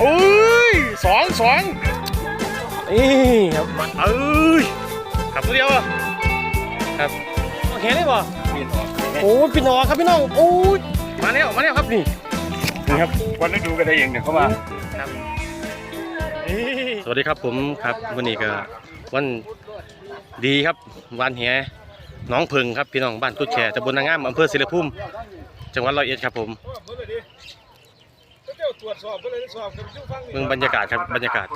โอ้ยสองสองนี่ครับมาเอ้ยขับตัวเดียวอะครับโอเคได้ป่ะโอ้ยปิดหนอครับพี่น้องโอ้ยมาแล้วมาแล้วครับนี่นี่ครับวันนี้ดูกันได้เองเนี่ยเขาว่าสวัสดีครับผมครับวันนี้ก็วันดีครับวันแหน้องเพึงครับพี่น้องบ้านกุดแชตำบลนางงามอำเภอศิลภูมิจังหวัดร้อยเอ็ดครับผม เมืองบรรยากาศครับบรรยากาศ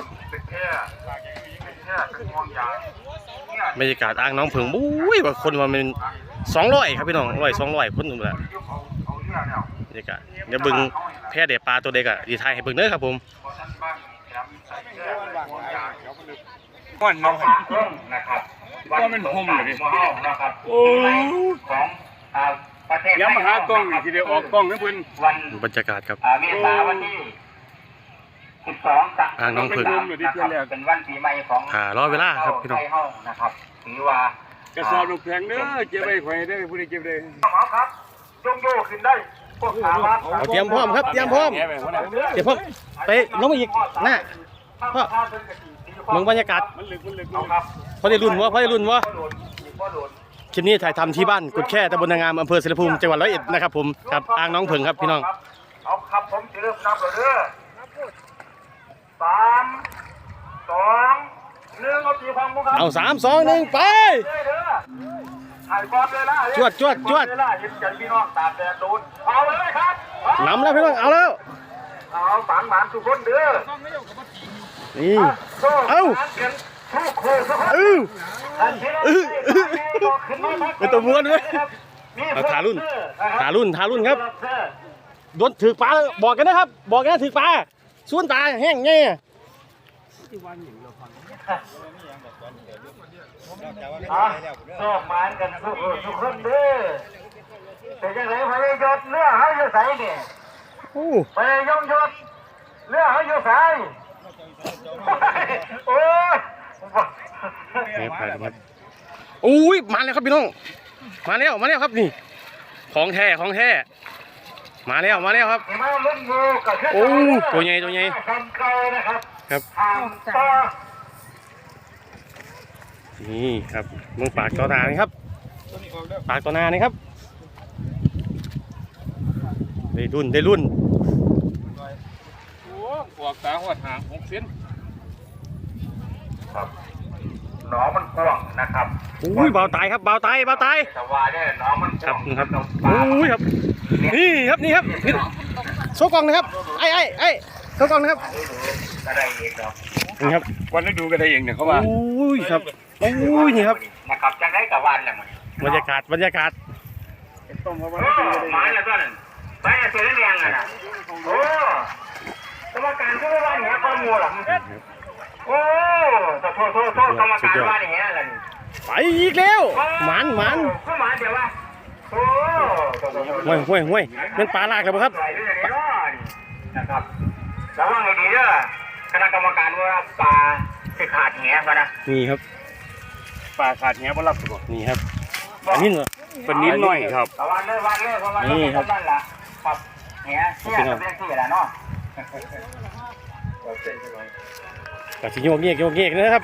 บรรยากาศอ่างน้องเพึงบุ้ยว่าคนว่ามันสองร้อยครับพี่น้องร้อยสองร้อยคนนึงแหละบรรยากาศเดี๋ยวเบึงแพร่เด็ปลาตัวเด็กอะดีไทยให้เบึงเด้อครับผมม่วนน้องนะครับว่ามันห่มเลยดิมอนะครับโอ้ของอ่าประเทศ ย้ำมาหากล้องอีกทีเดียวออกกล้องนะเพื่อนวันบรรยากาศครับอ่าเมษาวันที่12ตัอ่าน้องเพิ่งนะครับเป็นวันปีใหม่ของอ่ารอเวลาครับพี่น้องไทยเฮานะครับถือว่ากระสอบลูกแพงเด้อเก็บไว้ไว้ได้ผู้ใดเก็บได้หมอครับยงโยขึ้นได้พวกสาวครับเอาเตรียมพร้อมครับเตรียมพร้อมแง่ไปคนนั้นเดี๋ยวพ่อไปลงมาอีกหน้าพ่อเมืองบรรยากาศมันลึกมันลึกเอาครับพอได้รุ่นวะพอได้รุ่นวะ พ่อหลนพ่อหลนคลิปนี้ถ่ายทำที่บ้านกุดแค่ตำบลนางงามอำเภอศิลภูมิจังหวัดร้อยเอ็ดนะครับผมครับอ่างน้องเผิงครับพี่น้องเอาครับผมจะเริ่มนับเลยเด้อสามสองหนึ่งเอาตีฟังมุกครับเอาสามสองหนึ่งไปถ่ายความเลยนะจวดจวดจวดเวลาเห็นใจพี่น้องตากแดดโดนเอาเลยครับนำแล้วพี่น้องเอาแล้วเอาสารหมานทุกคนเด้อนี่โซ่เอ้า สารเขียนทุกคนทุกคนเอออันที่เราเออเออขึ้นมาครับเป็นตัวม้วนเว้ยเอาทารุ่นทารุ่นทารุ่นครับโดนถือปลาบอกกันนะครับ บอกกันนะถือปลาส่วนตาแห้งแง่อะโซ่หมานกันทุกคนทุกคนเด้อแต่ยังไงพยายศเนื้อเขาอยู่ใส่เนี่ยโอ้พยายมยศเนื้อเขาอยู่ใส่โอ้ย นี่ไปครับอุ้ยมาแล้วครับพี่น้อง มาแล้วมาแล้วครับนี่ ของแท้ของแท้มาแล้วมาแล้วครับมาลุ้นอยู่กับเครื่องโอ้ตัวใหญ่ตัวใหญ่ทำเกลนะครับครับทางต่อนี่ครับมึงปากต่อหน้านี่ครับ ปากต่อหน้านี่ครับ ได้รุ่นได้รุ่นโอ้ปวกตาหัวหางหกเซน ครับหนองมันกว้างนะครับอุ้ยเบาตายครับเบาตายเบาตายแต่ว่าเนี่ยหนองมันกครัว้าบงนี่ครับปลาอุ้ยครับ นี่ครับนี่ครับนี่โชว์กล่องนะครับไอ้ไอ้ไอ้โชว์กล่องนะครับก็ได้เองครับนี่ครับวันนี้ดูกันได้เองเนี่ยเขาว่าอุ้ยครับอุ้ยนี่ครับนะครับจะได้กับวันแหละมันบรรยากาศบรรยากาศต้มเขาโอ้ว่าได้ดูกันหมาได้แล้วก็นั่นไปเสียเรียงอะนะโอ้กรรมการที่ว่าเนี่ยข้อมูลหรอ โอ้โทษโทษโทษโทษกรรมการว่าเนี่ยอะไรนี่ไปอีกแล้วหมันหมันก็หมันเดี๋ยวว่าโอ้ห่วยห่วยห่วยเป็นปลาลากแล้วครับนะครับระวังให้ดีเด้อคณะกรรมการว่าปลาจะขาดแหงกันนะนี่ครับปลาขาดแง่บ่รับบ่นี่ครับอันนี้เหรอเป็นนิ้นน้อยครับวังเลยวันเลยเพราะว่านี่ครับนั่นล่ะครับแหงเที่ยงเรื่องที่ละเนาะ กระชิโยกเงี้ยกโยกเงี้ยนะครับ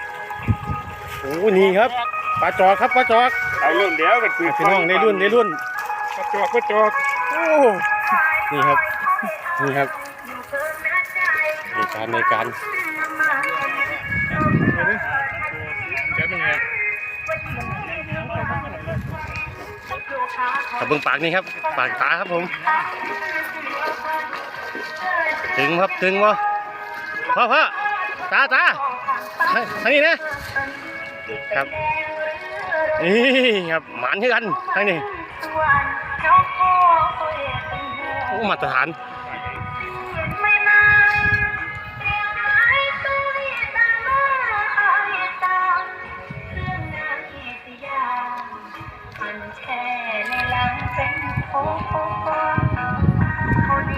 โอ้นี่ครับปลาจอกครับปลาจอกไอ้รุ่นเดียวกันคือพี่น้องในรุ่นในรุ่นกระจอกกระจอกโอ้นี่ครับนี่ครับในการในการแกเป็นไงกระเบื้องปากนี่ครับ ปากตาครับผม ถึงครับ ถึงวะ พ่อพ่อตาตาทางนี้นะครับนี่ครับหมานที่กันทางนี้โอ้มาตรฐาน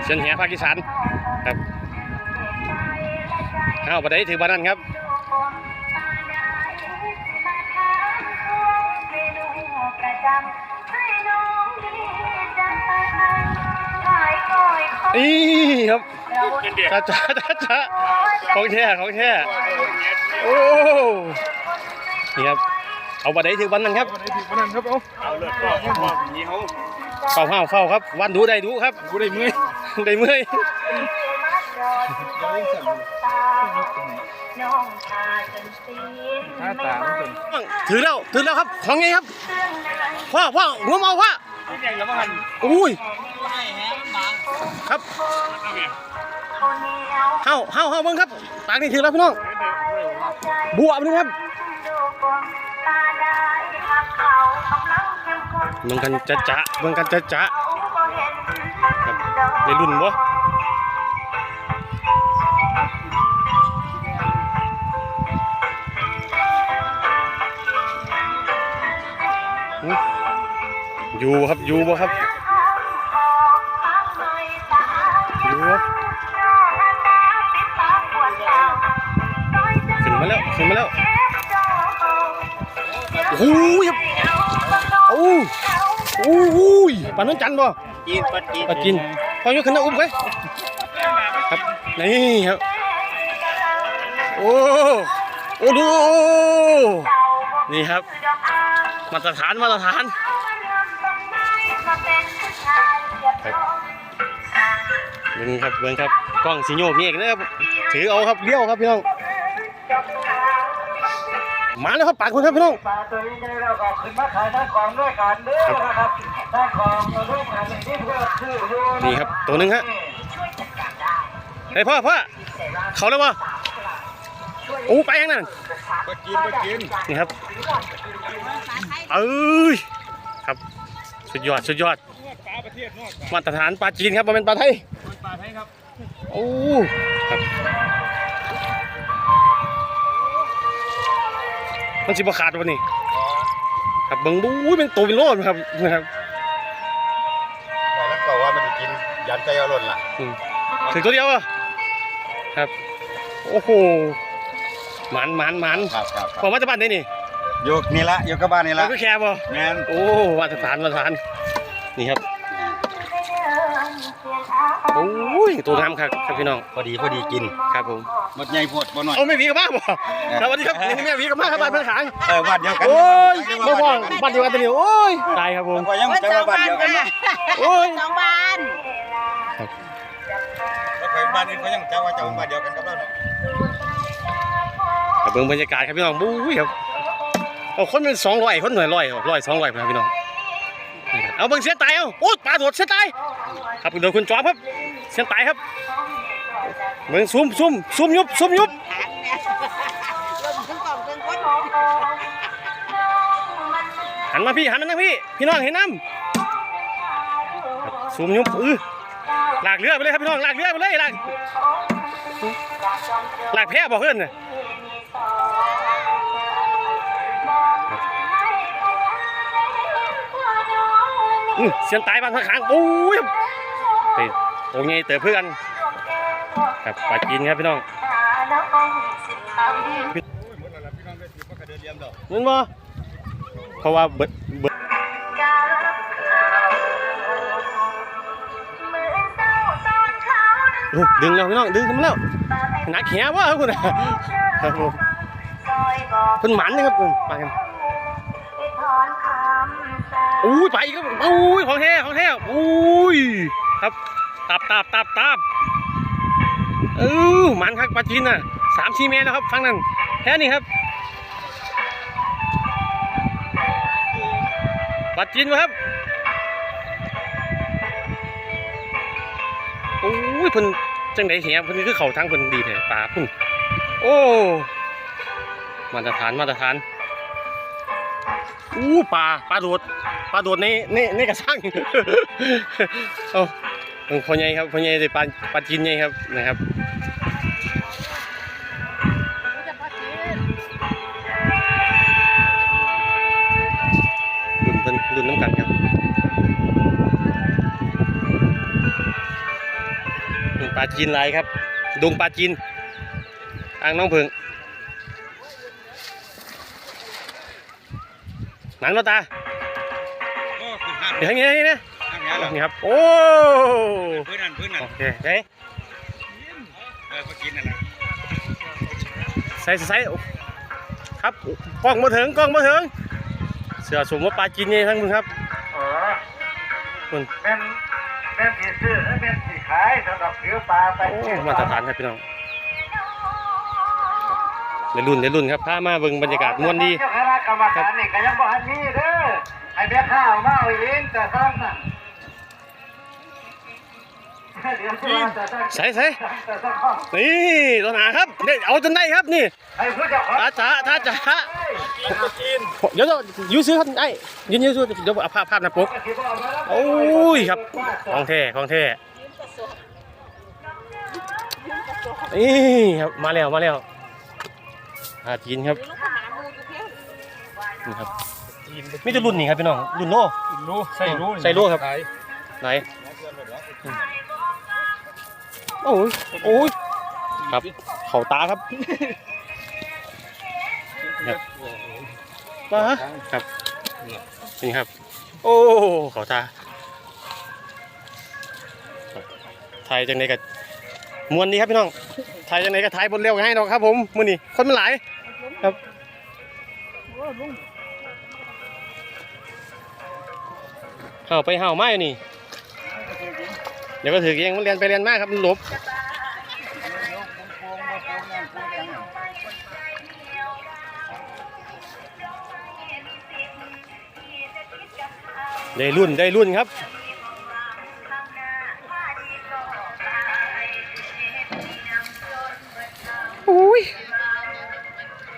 เชียนแหภาคอีสาน เอาประเดี๋ยวถือบ้านนั้นครับประจำให้น้องดีใจนี่ครับเป็นเด็กจ้าจ้าจ้าจ้าของแท้ของแท้โอ้นี่ครับเอาบัตรได้ถึงวันนั้นครับวันไหนถึงวันนั้นครับเอาเอาเลือดก็นี่เขาเฝ้าห้าวเฝ้าครับ วันดูได้ดูครับกูได้เมื่อยได้เมื่อย ถือแล้วถือแล้วครับ ของไงครับพ่อพ่อหัวเมาพ่อนี่ยังแล้วมันอุ้ยครับเฮาเฮาเฮาเบิ่งครับปากนี่ถือแล้วพี่น้องบัวไปเลยครับเบิ่งกันจะจะเบิ่งกันจะจะครับได้รุ่นบ่ อยู่ครับ อยู่บ่ครับอยู่บ่ขึ้นมาแล้วขึ้นมาแล้วโอ้โหครับโอ้โอ้โหปานนั้นจันทร์บ่กินปัดกินปากินพอยกขึ้นนะอุ้มไว้ครับนี่ครับโอ้โอ้ดูนี่ครับ มาตรฐานมาตรฐาน เบิ้งครับเบิ้งครับกล้องสีโยกนี่เองนะครับถือเอาครับเลี้ยวครับพี่น้องมาแล้วครับปากคุณครับพี่น้องปลาตัวนี้ได้เราก็ขึ้นมาขายได้ของด้วยกันเด้อนะครับได้ของมาด้วยกันที่เพื่อซื้ออยู่นี่ครับตัวนึงฮะไอพ่อพ่อเขาแล้ววะโอ้ไปยังนั่นปัดกินปัดกินนี่ครับเอ้ยครับสุดยอดสุดยอดมาตรฐานปลาจีนครับมาเป็นปลาไทย ปลาไทยครับ โอ้ครับมันสิบขาดวันนี้ครับเบิ่งบู๊ยเป็นตัวเป็นโลดครับนะครับแต่แล้วก็ว่ามันจะกินยันใจเอาหล่นล่ะอืมถึงตัวเดียวอะครับ โอ้โหหมันหมันหมันครับครับพอมาจากบ้านได้นี่อยู่นี่ละอยู่กับบ้านนี่เราละก็แคร์บ่แมนโอ้มาตรฐานมาตรฐานนี่ครับโอ้ยตัวงามครับครับพี่น้องพอดีพอดีกินครับผมหมดใหญ่โพดบ่หน่อย เอาไม่วีกับมาบ่สวัสดีครับนี่แม่วีกับมาครับบ้านเพื่อนขางเออบ้านเดียวกันโอ้ยบ่พ่อบ้านเดียวกันตัวเดียวโอ้ยตายครับผมก็ยังจะว่าบ้านเดียวกันนะโอ้ยสองบ้านแล้วก็บ้านอื่นก็ยังจะว่าจะว่าบ้านเดียวกันกับเราเนาะครับเบิ่งบรรยากาศครับพี่น้องบู๊ยครับเอาคนเป็นสองร้อยคนหน่อยร้อยร้อยสองร้อยครับพี่น้องนี่ครับ เอาเบิ่งเสียตายเอาโอ้ปลาโดดเสียตายครับเดี๋ยวคุณจอบครับ เสียตายครับเบิ่งซุ่มซุ่มซุ่มยุบซุ่มยุบหันมาพี่หันมาทางพี่พี่น้องเห็นน้ำครับซูมยุบเออลากเรือไปเลยครับพี่น้องลากเรือไปเลยลากลากแพบอกเพื่อนน่ะ เสียนตายบางข้างๆโอ้ยเฮ้ยโอ้ยเต๋อเพื่อนครับปลาจีนครับพี่น้องนึกว่าเดินบ่เพราะว่าเบิดเบิดดึงแล้วพี่น้องดึงขึ้นมาแล้วหนักแขนวะครับคุณอะครับผมเพิ่นหมันนะครับเพิ่นไปกัน อุ้ยไปอีกครับอุ้ยของแท้ของแท้อุ้ยครับตับตับตับตับเออมันครับปลาจีนน่ะสามสี่เมตรแล้วครับฟังนั่นแค่นี้ครับปัดจีนครับโอ้ยเพิ่นจังไดเหียเพิ่นคือเขาทางเพิ่นดีแท้ปลาพุ่นโอ้มาตรฐานมาตรฐาน อู้ปลาปลาโดดปลาโดดในในในกระชังเอาเพิ่นพ่อใหญ่ครับพ่อใหญ่ได้ปลาปลาจีนใหญ่ครับนะครับดุนเพิ่นดุนน้ำกันครับปลาจีนลายครับดงปลาจีนอ่างน้องเพิง หนังเราตาโอ้คุณห้ามเดี๋ยวให้เงี้ยให้เงี้ยห้ามไงนี่ครับ โอ้พื้นนั่นพื้นนั่นโอเคเฮ้ยเออก็กินนั่นนะใส่ใส่โอ้ครับกล้องมาถึงกล้องมาถึง เสือสมว่าปลาจีนนี่ทั้งมึงครับเออคุณเป็นเป็นสีซื้อเป็นสีขายสำหรับซื้อปลาไปโอ้มาตรฐานครับพี่น้อง ในรุ่นในรุ่นครับพามาเบิ่งบรรยากาศม่วนดีเจ้าคณะกรรมการนี่ก็ยังบ่ทันมีเด้อให้แม่ข้าวมาเอาเองแต่สร้างนั่นเดี๋ยวจะว่าแต่สร้างใส่ใส่แต่สร้างห้องนี่ตัวหนาครับเนี่ยเอาจนได้ครับนี่ให้ผู้เจ้าของตาจ๋าตาจ๋าเดี๋ยวเดี๋ยวอยูซื้อครับไอ้ยืนยืนซื้อเดี๋ยวเอาภาพภาพนะปุ๊บโอ้ยครับของแท้ของแท้ยืมกระสอบยืมกระสอบนี่ครับมาแล้วมาแล้ว อาจีนครับหรือลูกหมามูอยู่เพียงนี่ครับมีแต่รุ่นนี่ครับพี่น้องรุ่นโน่รู้ใส่รู้ใส่รู้ครับไหนโอ้ยโอ้ยครับเข่าตาครับครับมาครับนี่ครับ โอ้เข่าตาไทยจังไดกับมวนดีครับพี่น้อง ไทยจังไดกับไทยบนเร็วให้ดอกครับผมมือนี้คนมันหลายครับเห่าไปเห่าไมาอยู่นี่ เดี๋ยวก็ถือเองมันเรียนไปเรียนมากครับมันหลบได้รุ่นได้รุ่นครับ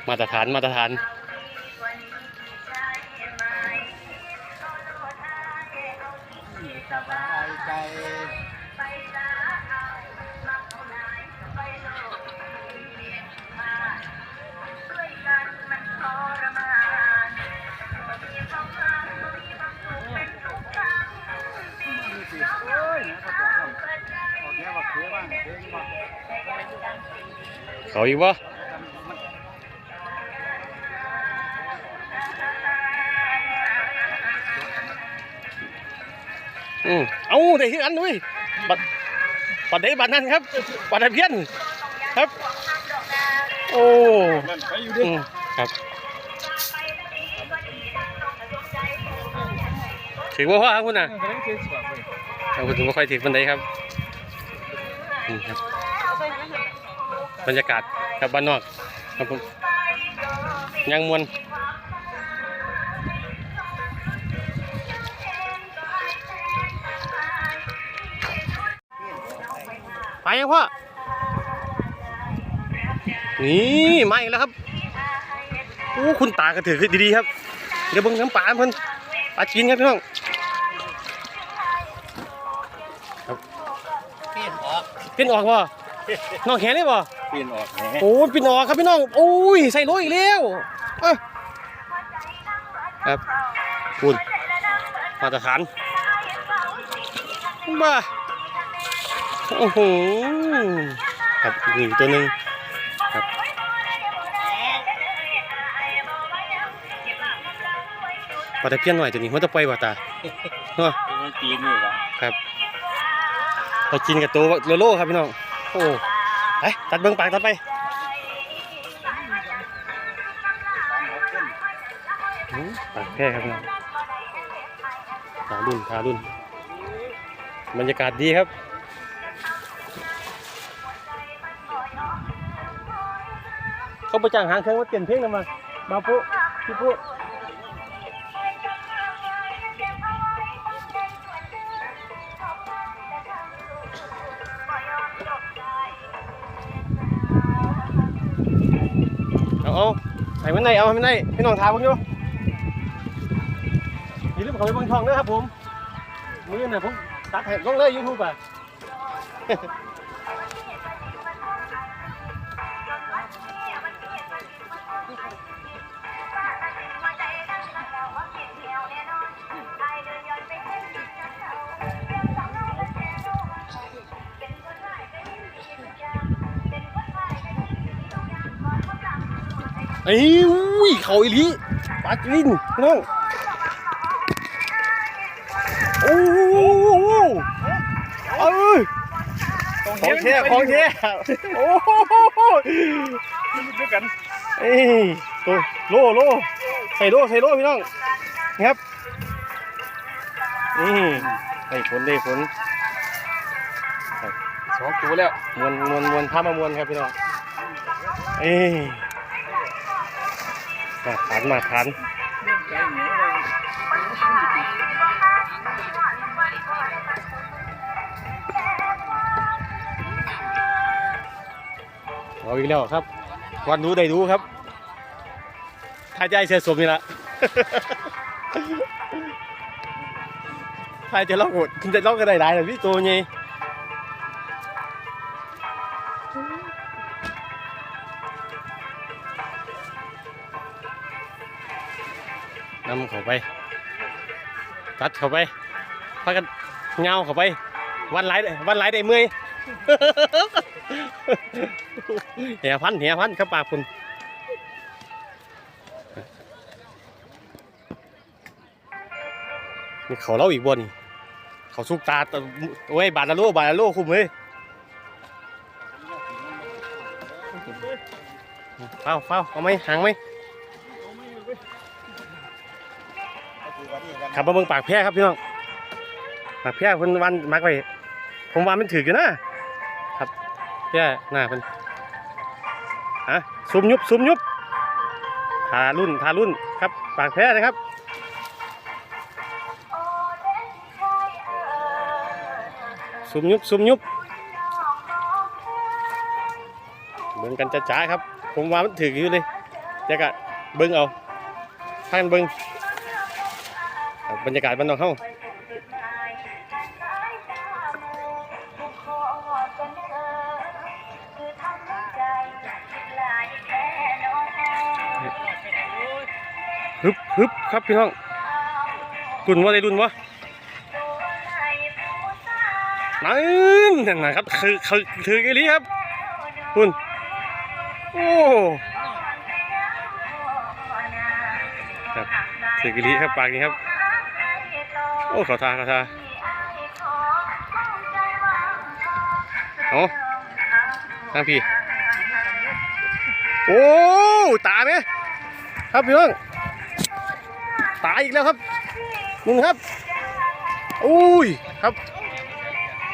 มาตรฐานมาตรฐาน เขาอีกวะอืมเอาได้ที่อันด้วยบัดบัดได้บัดนั้นครับบัดได้เพี้ยนครับ โอ้อืมครับถือว่าพ่อครับคุณน่ะเอาคุณถึงว่าค่อยถือบันไดครับนี่ครับ บรรยากาศครับบ้านนอกครับผมยังมวนไปยังพ่อ นี่มาอีกแล้วครับโอ้คุณตากระถือขึ้นดีๆครับ เดี๋ยวเบิ่งน้ำปลาเพิ่นปลาจีนครับพี่น้องเปลี่ยนออกเป็นออกบ่ น้องแขนเลยบ่เปลี่ยนออกแหมโอ้ยเป็นออกครับพี่น้องโอ้ยใส่โลอีกแล้วเอ้ยครับคุณมาตรฐานบ้าโอ้โหครับอีกตัวหนึ่งครับปลาตะเพียนหน่อยตัวนี้มันจะไปล่อยบ่ตาเนาะเป็นจีนนี่วะครับไปกินกับตัวโลโลครับพี่น้อง โอ้ไปตัดเบิ้งปากตัดไปปากแค่ครับพี่น้องขารุ่นขารุ่นบรรยากาศดีครับเขาไปจ้างหางเครื่องมาเปลี่ยนเพลงกันมามาปุ๊พี่ปุ๊ มันไหนเอาให้มันไหนพี่น้องถามผมอยู่อย่าลืมเขาไปเบังช่องด้วยครับผม มือเนี่ยผมตัดให้ลงเลยยูทูบอะ ไอ้อุ้ยเขาอีลีปลาจิ้นน้องโอ้โหโอ้ยของแท้ของแท้โอ้โหด้วยกันเอ้ยตัวโลโลใส่โลใส่โลพี่น้องครับนี่ได้ผลได้ผลสองตัวแล้วมวนมวนมวนพามามวนครับพี่น้องเอ้ มาทานมาทานเอาอีกแล้วครับวันรู้ได้รู้ครับถ้าใจเสียสมนี่ละถ้าจะลอกหมดคุณจะลอกก็ได้หลายเลยพี่โตัวนี้ ตัดเข้าไปพากันเงาเข้าไป วันไหลได้วันไหลได้เมื่อยเหียพันเหียพันครับปากคุณมีเขาเล่าอีกบนเขาสุกตาตะโอ้ยบาทละโลบาทละโลคุ้มเลยเฝ้าเฝ้าเอาไหมหางไหม ขับมาเบิ่งปากแพร่ครับพี่น้องปากแพร่เพิ่นวันมักไว้ผมว่ามันถืออยู่นะครับแย่หน้าเพิ่นฮะซุมยุบซุมยุบทารุ่นทารุ่นครับปากแพ้นะครับซุมยุบซุมยุบเบิ่งกันจ้าๆครับ ผมว่ามันถืออยู่เลยอยากะเบิ่งเอาพากันเบิ่ง บรรยากาศบ้านนอกเฮาฮึบฮึบครับพี่น้องรุ่นว่าได้รุ่นวะนั่นนั่นนะครับคือคือคือกี่ลีครับคุณโอ้ครับถือกี่ลีครับปากนี้ครับ โอ้ขาทาขาทาเอาทางพี่ โอ้ ตาไหมครับพี่น้อง ตายอีกแล้วครับนุ่นครับ อุ้ย ครับ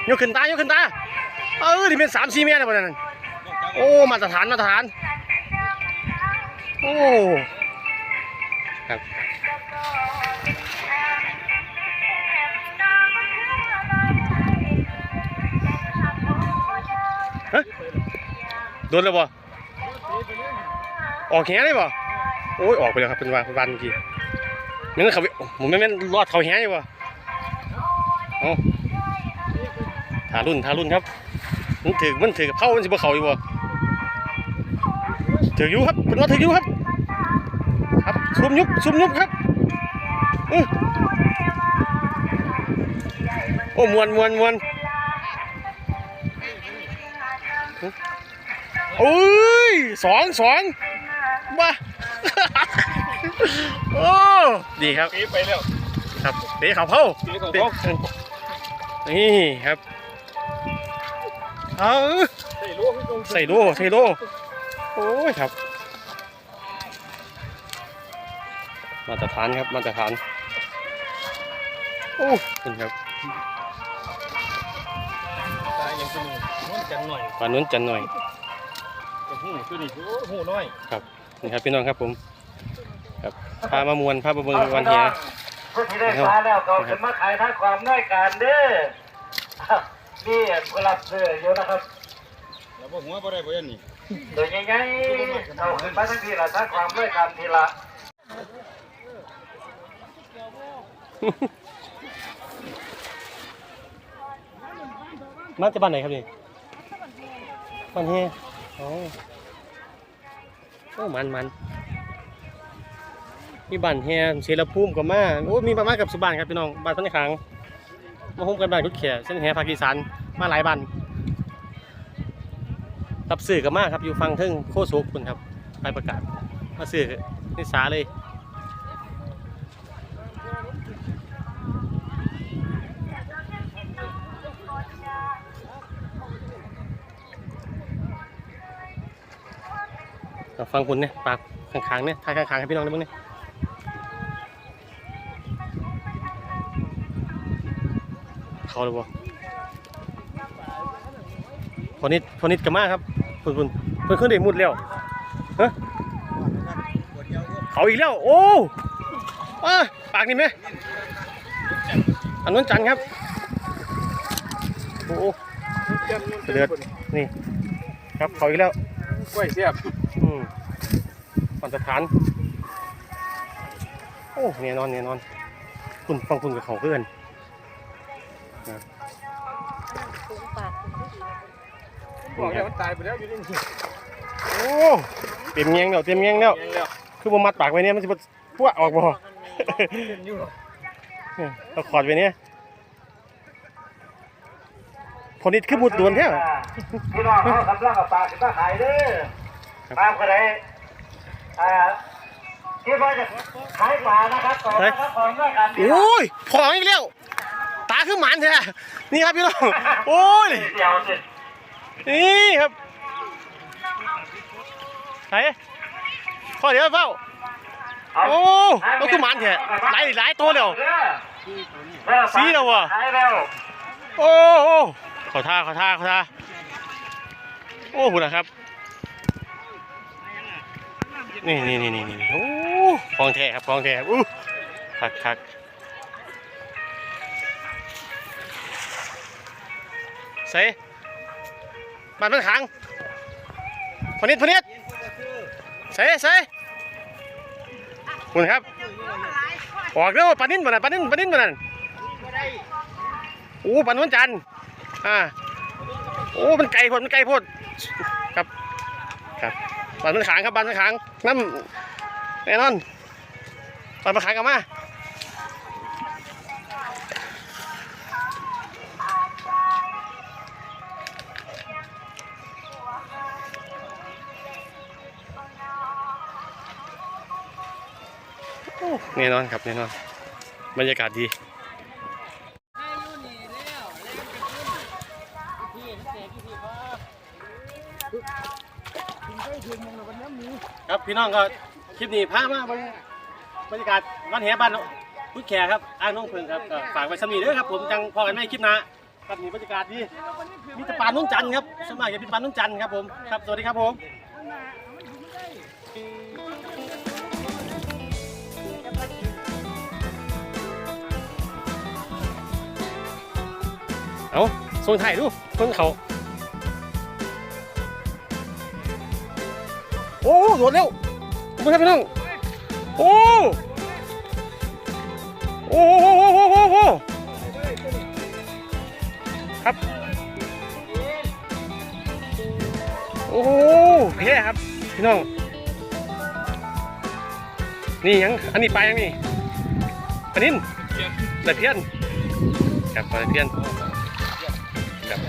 ยกขึ้นตายกขึ้นตา เออที่เป็นสามสี่เมตรนะบนนั้นโอ้ มาตรฐาน มาตรฐาน โอ้ ครับ โดนแล้วบ่ออกแหเลยบ่โอ้ยออกไปแล้วครับเป็นวันเป็นวันเมื่อกี้นั่นเขาผมไม่แม่นรอดเขาแหอยู่บ่เอาทารุ่นทารุ่นครับมันถือมันถือกับเข้ามันสิบ่เขาอยู่บ่ถืออยู่ครับเป็นว่าถืออยู่ครับ ครับซุ่มยุบซุ่มยุบครับอื้อโอ้มวนมวนมวน โอ้ยสองสองบ้าโอ้ดีครับปีไปแล้วครับเตะเข่าเผาปีเขาเตะเขานี่ครับเอาใส่ลูกให้ตรงใส่โลใส่โลโอ้ยครับ มาตรฐานครับมาตรฐานโอ้คุณครับตายยังสนุกมันกันหน่อยปานนู้นจันหน่อยแต่ หูตัวนี้โอ้หูน้อยนี่ครับพี่น้องครับผม ครับพามามวนพามาเบิ่งวันเฮียผู้ที่ได้ฟ้าแล้วก็ขึ้นมาขายทั้งความน้อยการเด้ออ้าวนี่กุหลาบเสืออยู่นะครับแล้วบ่หัวบ่ได้บ่ยันนี่ตัวใหญ่ๆเอาขึ้นมาทั้งทีละทั้งความน้อยการทีละมาจากบ้านไหนครับนี่บ้านเฮีย โอ้โอ้มันมันมีบ้านแฮียเชลภูมิกับมาโอ้มีประมาณกับสุบานครับพี่น้องบ้านพันธุ์ขางมาหุ้มกันบ้านกุดแขเส้นแหภาคีสานมาหลายบ้านรับสื่อกับมาครับอยู่ฟังทึ่งโคโซกคุณครับไปประกาศมาสื่อนิสาเลย ฟังคุณเนี่ยปากข้างๆเนี่ยทายข้างๆให้พี่น้องได้บ้างเนี่ยเขาเลยบ่พอนิดพอนิดกับมาครับคุณคุณเพิ่นขึ้นได้มุดแล้วฮะเขาอีกแล้ว โอ้อ่ปากนี่ไหมอันนั้นจันครับโอ้โหเดือดนี่ครับเขาอีกแล้วกล้วยเสียบ มาตรฐานโอ้แน่นอนแน่นอน คุณฟังคุณกับเขาเพื่อนบอกแล้วมันตายไปแล้วอยู่นี่โอ้เต็มเงี้ยงแล้วเต็มเงี้ยงแล้วยังแล้วคือบ่มัดปากไว้เนี่ยมันจะพวกออกบ่เป็นอยู่เนี่ยเราขอดไว้เนี่ยพอนิดคือมุดดวนแท้พี่น้องเขากำลังกับปลาสิมาขายเด้อปลาคนไหนอ่า คิดว่าจะขายปลานะครับขอนะครับขอเมื่อกันโอ้ยพออีกแล้วตาคือหมันแท้นี่ครับพี่น้องโอ้ยเดียวสินี่ครับไหนข้อเดียวเฝ้าโอ้เราคือหมันแท้หลายหลายตัวเดียวสีแล้วว่ะขายแล้วโอ้โอ้ขอท่าขอท่าขอท่าโอ้หุ่นนะครับ นี่นี่นี่นี่นี่โอ้ฟองแท้ครับฟองแท้อู้คักคักใส่บัตรมันขังพนิดพนิดใส่ใส่คุณครับออกเร็วปานินมานั่นปานินปานินมานั่นโอ้ปันวันจันทร์อ่าโอ้มันไก่พดมันไก่พดครับครับปันมันขางครับปันมันขาง น้ำแน่นอนปันมันขางกลับมาแน่นอนครับแน่นอน บรรยากาศดี พี่น้องก็คลิปนี้พามาบรรบรรยากาศวันแห่บ้านพุทธแขครับอ้างน้องเพิงครับก็ฝากไว้สมีเด้อครับผมจังพอกันไม่คลิปหนะครับนี่บรรยากาศดีมีแต่ปานนุ่งจันทร์ครับสวนมัยจะเป็นปานนุ่งจันทร์ครับผมครับสวัสดีครับผมเอาส่งถ่ายดูคนเขา อ้โดดเร็วขอบคุณครับพี่น้องโอ้โอ้โหโอ้โหโอโหโอ้โหครับโอ้โหเพ่ครับพี่น้องนี่ยังอันนี้ไปยังนี่ปานิ่นตะเพียนครับปลาตะเพียนครับ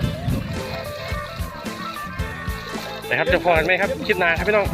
นะครับจะพอกันไหมครับคลิปนาครับพี่น้อง